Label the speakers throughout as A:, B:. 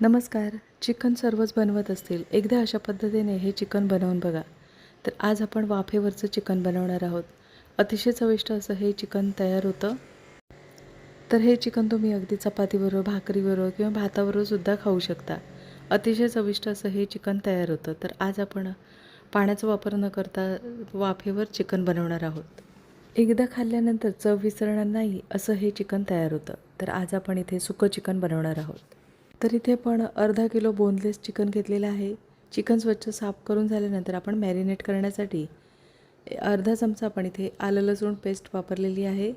A: नमस्कार. चिकन सर्वच बनवत असतील. एकदा अशा पद्धतीने हे चिकन बनवून बघा. तर आज आपण वाफेवरचं चिकन बनवणार आहोत. अतिशय चविष्ट असं हे चिकन तयार होतं. तर हे चिकन तुम्ही अगदी चपातीबरोबर भाकरीबरोबर किंवा भाताबरोबर सुद्धा खाऊ शकता. अतिशय चविष्ट असं हे चिकन तयार होतं. तर आज आपण पाण्याचा वापर न करता वाफेवर चिकन बनवणार आहोत. एकदा खाल्ल्यानंतर चव विसरणार नाही असं हे चिकन तयार होतं. तर आज आपण इथे सुकं चिकन बनवणार आहोत. तर इथे पण अर्धा किलो बोनलेस चिकन घेतलेलं आहे. चिकन स्वच्छ साफ करून झाल्यानंतर आपण मॅरिनेट करण्यासाठी अर्धा चमचा आपण इथे आलं लसूण पेस्ट वापरलेली आहे.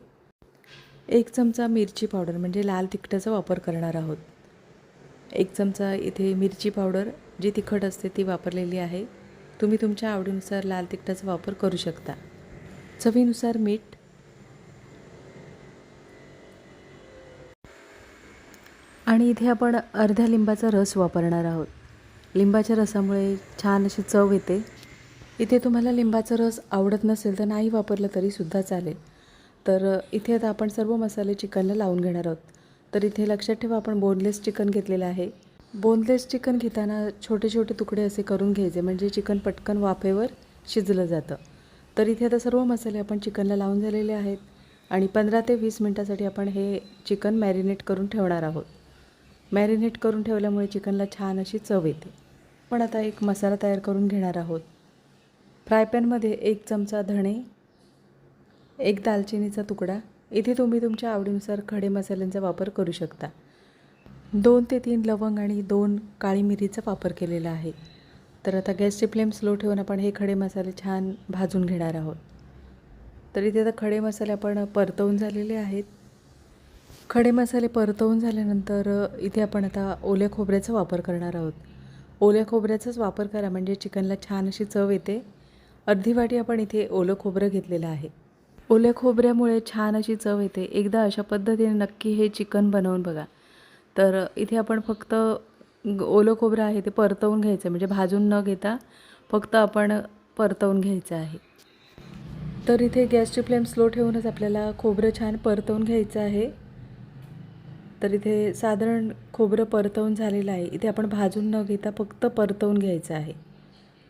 A: एक चमचा मिरची पावडर म्हणजे लाल तिखटाचा वापर करणार आहोत. एक चमचा इथे मिरची पावडर जी तिखट असते ती वापरलेली आहे. तुम्ही तुमच्या आवडीनुसार लाल तिखटाचा वापर करू शकता. चवीनुसार मीठ आणि इथे आपण अर्ध्या लिंबाचा रस वापरणार आहोत. लिंबाच्या रसामुळे छान अशी चव येते. इथे तुम्हाला लिंबाचा रस आवडत नसेल तर नाही वापरलं तरीसुद्धा चालेल. तर इथे आता आपण सर्व मसाले चिकनला लावून घेणार आहोत. तर इथे लक्षात ठेवा आपण बोनलेस चिकन घेतलेलं आहे. बोनलेस चिकन घेताना छोटे छोटे तुकडे असे करून घ्यायचे म्हणजे चिकन पटकन वाफेवर शिजलं जातं. तर इथे आता सर्व मसाले आपण चिकनला लावून झालेले आहेत. आणि पंधरा ते वीस मिनटासाठी आपण हे चिकन मॅरिनेट करून ठेवणार आहोत. मॅरिनेट करून ठेवल्यामुळे चिकनला छान अशी चव येते. पण आता एक मसाला तयार करून घेणार आहोत. फ्राय पॅनमध्ये एक चमचा धणे एक दालचिनीचा तुकडा. इथे तुम्ही तुमच्या आवडीनुसार खडे मसाल्यांचा वापर करू शकता. दोन ते तीन लवंग आणि दोन काळी मिरीचा वापर केलेला आहे. तर आता गॅसची फ्लेम स्लो ठेवून आपण हे खडे मसाले छान भाजून घेणार आहोत. तर इथे आता खडे मसाले आपण परतवून झालेले आहेत. खडे मसाले परतवून झाल्यानंतर इथे आपण आता ओल्या खोबऱ्याचा वापर करणार आहोत. ओल्या खोबऱ्याचाच वापर करा म्हणजे चिकनला छान अशी चव येते. अर्धी वाटी आपण इथे ओलं खोबरं घेतलेलं आहे. ओल्या खोबऱ्यामुळे छान अशी चव येते. एकदा अशा पद्धतीने नक्की हे चिकन बनवून बघा. तर इथे आपण फक्त ओलं खोबरं आहे ते परतवून घ्यायचं म्हणजे भाजून न घेता फक्त आपण परतवून घ्यायचं आहे. तर इथे गॅसची फ्लेम स्लो ठेवूनच आपल्याला खोबरं छान परतवून घ्यायचं आहे. तर इथे साधारण खोबरं परतवून झालेलं आहे. इथे आपण भाजून न घेता फक्त परतवून घ्यायचं आहे.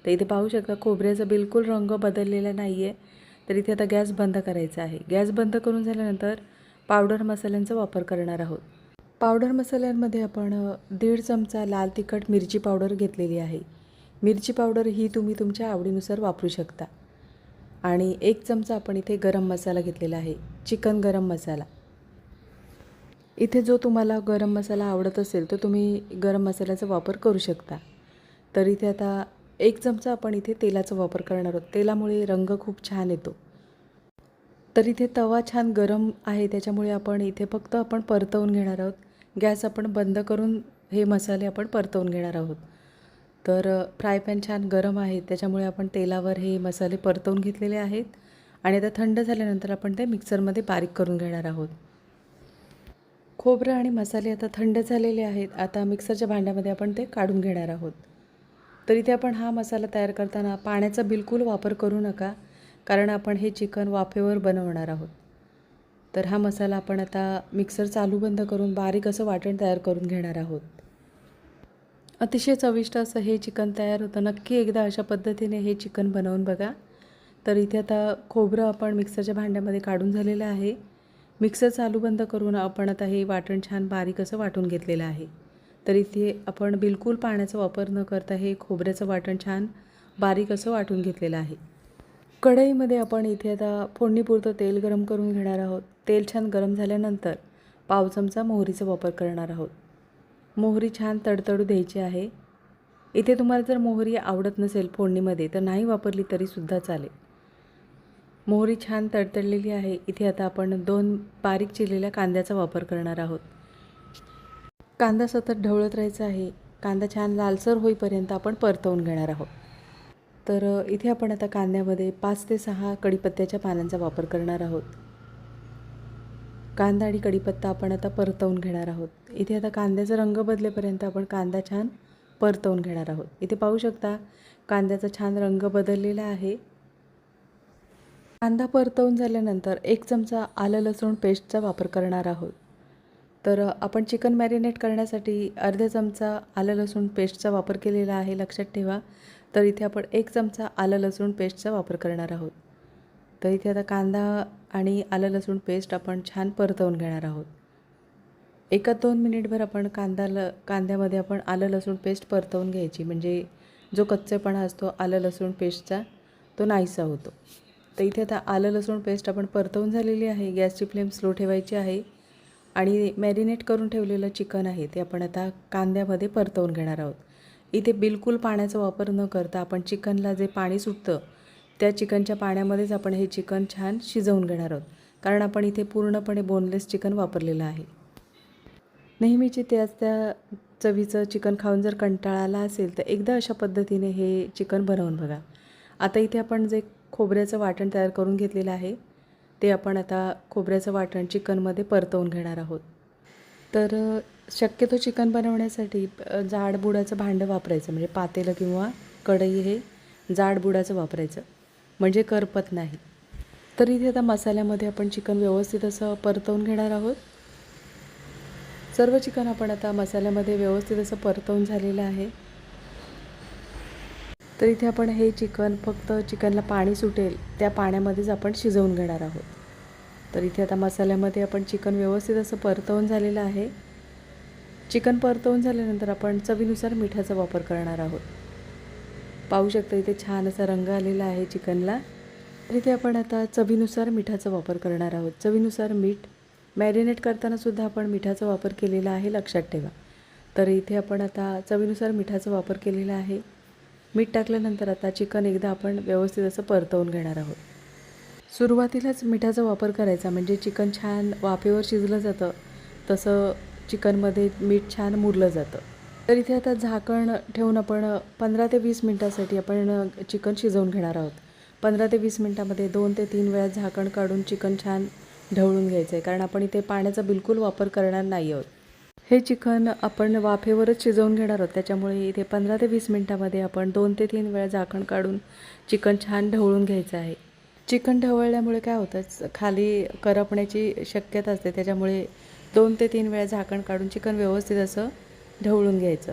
A: तर इथे पाहू शकता खोबऱ्याचा बिलकुल रंग बदललेला नाही आहे तर इथे आता गॅस बंद करायचा आहे. गॅस बंद करून झाल्यानंतर पावडर मसाल्यांचा वापर करणार आहोत. पावडर मसाल्यांमध्ये आपण दीड चमचा लाल तिखट मिरची पावडर घेतलेली आहे. मिरची पावडर ही तुम्ही तुमच्या आवडीनुसार वापरू शकता. आणि एक चमचा आपण इथे गरम मसाला घेतलेला आहे. चिकन गरम मसाला. इथे जो तुम्हाला गरम मसाला आवडत असेल तर तुम्ही गरम मसाल्याचा वापर करू शकता. तर इथे आता एक चमचा आपण इथे तेलाचा वापर करणार आहोत. तेलामुळे रंग खूप छान येतो. तर इथे तवा छान गरम आहे त्याच्यामुळे आपण इथे फक्त आपण परतवून घेणार आहोत. गॅस आपण बंद करून हे मसाले आपण परतवून घेणार आहोत. तर फ्राय पॅन छान गरम आहे त्याच्यामुळे आपण तेलावर हे मसाले परतवून घेतलेले आहेत. आणि आता थंड झाल्यानंतर आपण ते मिक्सरमध्ये बारीक करून घेणार आहोत. खोबरं आणि मसाले आता थंड झालेले आहेत. आता मिक्सरच्या भांड्यामध्ये आपण ते काढून घेणार आहोत. तर इथे आपण हा मसाला तयार करताना पाण्याचा बिलकुल वापर करू नका कारण आपण हे चिकन वाफेवर बनवणार आहोत. तर हा मसाला आपण आता मिक्सर चालू बंद करून बारीक असं वाटण तयार करून घेणार आहोत. अतिशय चविष्ट असं हे चिकन तयार होतं. नक्की एकदा अशा पद्धतीने हे चिकन बनवून बघा. तर इथे आता खोबरं आपण मिक्सरच्या भांड्यामध्ये काढून झालेलं आहे. मिक्सर चालू बंद करून आपण आता हे वाटण छान बारीक असं वाटून घेतलेलं आहे. तर इथे आपण बिलकुल पाण्याचा वापर न करता हे खोबऱ्याचं वाटण छान बारीक असं वाटून घेतलेलं आहे. कढईमध्ये आपण इथे आता फोडणीपुरतं तेल गरम करून घेणार आहोत. तेल छान गरम झाल्यानंतर पाव चमचा मोहरीचा वापर करणार आहोत. मोहरी छान तडतडू द्यायची आहे. इथे तुम्हाला जर मोहरी आवडत नसेल फोडणीमध्ये तर नाही वापरली तरीसुद्धा चालेल. मोहरी छान तडतडलेली आहे. इथे आता आपण दोन बारीक चिरलेल्या कांद्याचा वापर करणार आहोत. कांदा सतत ढवळत राहायचा आहे. कांदा छान लालसर होईपर्यंत आपण परतवून घेणार आहोत. तर इथे आपण आता कांद्यामध्ये पाच ते सहा कढीपत्त्याच्या पानांचा वापर करणार आहोत. कांदा आणि कढीपत्ता आपण आता परतवून घेणार आहोत. इथे आता कांद्याचा रंग बदलेपर्यंत आपण कांदा छान परतवून घेणार आहोत. इथे पाहू शकता कांद्याचा छान रंग बदललेला आहे. कांदा परतवून झाल्यानंतर एक चमचा आलं लसूण पेस्टचा वापर करणार आहोत. तर आपण चिकन मॅरिनेट करण्यासाठी अर्धा चमचा आलं लसूण पेस्टचा वापर केलेला आहे लक्षात ठेवा. तर इथे आपण एक चमचा आलं लसूण पेस्टचा वापर करणार आहोत. तर इथे आता कांदा आणि आलं लसूण पेस्ट आपण छान परतवून घेणार आहोत. एका दोन मिनिटभर आपण कांदा ल कांद्यामध्ये आपण आलं लसूण पेस्ट परतवून घ्यायची. म्हणजे जो कच्चेपणा असतो आलं लसूण पेस्टचा तो नाहीसा होतो. तर इथे आता आलं लसूण पेस्ट आपण परतवून झालेली आहे. गॅसची फ्लेम स्लो ठेवायची आहे. आणि मॅरिनेट करून ठेवलेलं चिकन आहे ते आपण आता कांद्यामध्ये परतवून घेणार आहोत. इथे बिलकुल पाण्याचा वापर न करता आपण चिकनला जे पाणी सुटतं त्या चिकनच्या पाण्यामध्येच आपण हे चिकन छान शिजवून घेणार आहोत. कारण आपण इथे पूर्णपणे बोनलेस चिकन वापरलेलं आहे. नेहमीची त्याच त्या चवीचं चिकन खाऊन जर कंटाळा आला असेल तर एकदा अशा पद्धतीने हे चिकन बनवून बघा. आता इथे आपण जे खोबऱ्याचं वाटण तयार करून घेतलेलं आहे. ते आपण आता खोबऱ्याचं वाटण चिकनमध्ये परतवून घेणार आहोत. तर शक्यतो चिकन बनवण्यासाठी अ, जाड बुडाचं भांडं वापरायचं. म्हणजे पातेलं किंवा कढई हे जाड बुडाचं वापरायचं. म्हणजे करपत नाही. तर इथे आता मसाल्यामध्ये आपण चिकन व्यवस्थित असं परतवून घेणार आहोत. सर्व चिकन आपण आता मसाल्यामध्ये व्यवस्थित असं परतवून झालेलं आहे. तर इथे आपण हे चिकन फक्त चिकनला पाणी सुटेल त्या पाण्यामध्येच आपण शिजवून घेणार आहोत. तर इथे आता मसाल्यामध्ये आपण चिकन व्यवस्थित असं परतवून झालेलं आहे. चिकन परतवून झाल्यानंतर आपण चवीनुसार मिठाचा वापर करणार आहोत. पाहू शकता इथे छान असा रंग आलेला आहे चिकनला. तर इथे आपण आता चवीनुसार मिठाचा वापर करणार आहोत. चवीनुसार मीठ मॅरिनेट करतानासुद्धा आपण मिठाचा वापर केलेला आहे लक्षात ठेवा. तर इथे आपण आता चवीनुसार मिठाचा वापर केलेला आहे. मीठ टाकल्यानंतर आता चिकन एकदा आपण व्यवस्थित असं परतवून घेणार आहोत. सुरुवातीलाच मिठाचा वापर करायचा म्हणजे चिकन छान वाफेवर शिजलं जातं तसं चिकनमध्ये मीठ छान मुरलं जातं. तर इथे आता झाकण ठेवून आपण पंधरा ते वीस मिनटासाठी आपण चिकन शिजवून घेणार आहोत. पंधरा ते वीस मिनटामध्ये दोन ते तीन वेळा झाकण काढून चिकन छान ढवळून घ्यायचं आहे कारण आपण इथे पाण्याचा बिलकुल वापर करणार नाही आहोत. हे चिकन आपण वाफेवरच शिजवून घेणार आहोत. त्याच्यामुळे इथे पंधरा ते वीस मिनटामध्ये आपण दोन ते तीन वेळा झाकण काढून चिकन छान ढवळून घ्यायचं आहे. चिकन ढवळल्यामुळे काय होतं खाली करपण्याची शक्यता असते. त्याच्यामुळे दोन ते तीन वेळा झाकण काढून चिकन व्यवस्थित असं ढवळून घ्यायचं.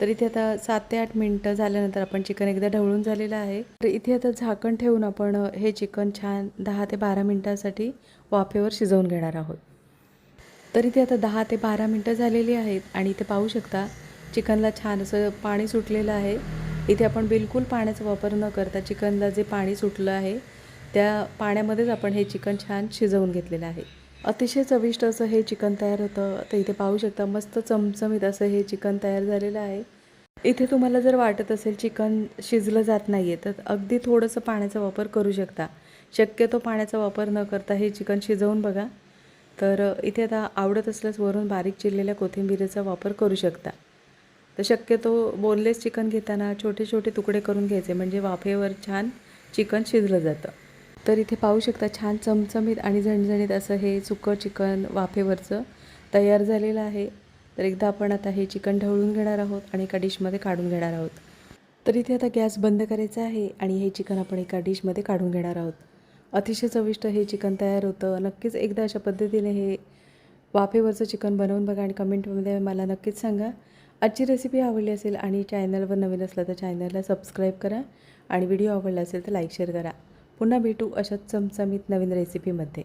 A: तर इथे आता सात ते आठ मिनटं झाल्यानंतर आपण चिकन एकदा ढवळून झालेलं आहे. तर इथे आता झाकण ठेवून आपण हे चिकन छान दहा ते बारा मिनटासाठी वाफेवर शिजवून घेणार आहोत. तर इथे आता दहा ते बारा मिनटं झालेली आहेत आणि इथे पाहू शकता चिकनला छान असं पाणी सुटलेलं आहे. इथे आपण बिलकुल पाण्याचा वापर न करता चिकनला जे पाणी सुटलं आहे त्या पाण्यामध्येच आपण हे चिकन छान शिजवून घेतलेलं आहे. अतिशय चविष्ट असं हे चिकन तयार होतं. तर इथे पाहू शकता मस्त चमचमीत असं हे चिकन तयार झालेलं आहे. इथे तुम्हाला जर वाटत असेल चिकन शिजलं जात नाही आहे तर अगदी थोडंसं पाण्याचा वापर करू शकता. शक्यतो पाण्याचा वापर न करता हे चिकन शिजवून बघा. तर इथे आता आवडत असल्यास वरून बारीक चिरलेल्या कोथिंबीरीचा वापर करू शकता. तर शक्यतो बोनलेस चिकन घेताना छोटे छोटे तुकडे करून घ्यायचे म्हणजे वाफेवर छान चिकन शिजलं जातं. तर इथे पाहू शकता छान चमचमीत आणि झणझणीत असं हे सुकं चिकन वाफेवरचं तयार झालेलं आहे. तर एकदा आपण आता हे चिकन ढवळून घेणार आहोत आणि एका डिशमध्ये काढून घेणार आहोत. तर इथे आता गॅस बंद करायचा आहे आणि हे चिकन आपण एका डिशमध्ये काढून घेणार आहोत. अतिशय चविष्ट हे चिकन तयार होतं. नक्कीच एकदा अशा पद्धतीने हे वाफेवरचं चिकन बनवून बघा आणि कमेंटमध्ये मला नक्कीच सांगा. आजची रेसिपी आवडली असेल आणि चॅनलवर नवीन असलं तर चॅनलला सबस्क्राईब करा आणि व्हिडिओ आवडला असेल तर लाईक शेअर करा. पुन्हा भेटू अशाच चमचमीत नवीन रेसिपीमध्ये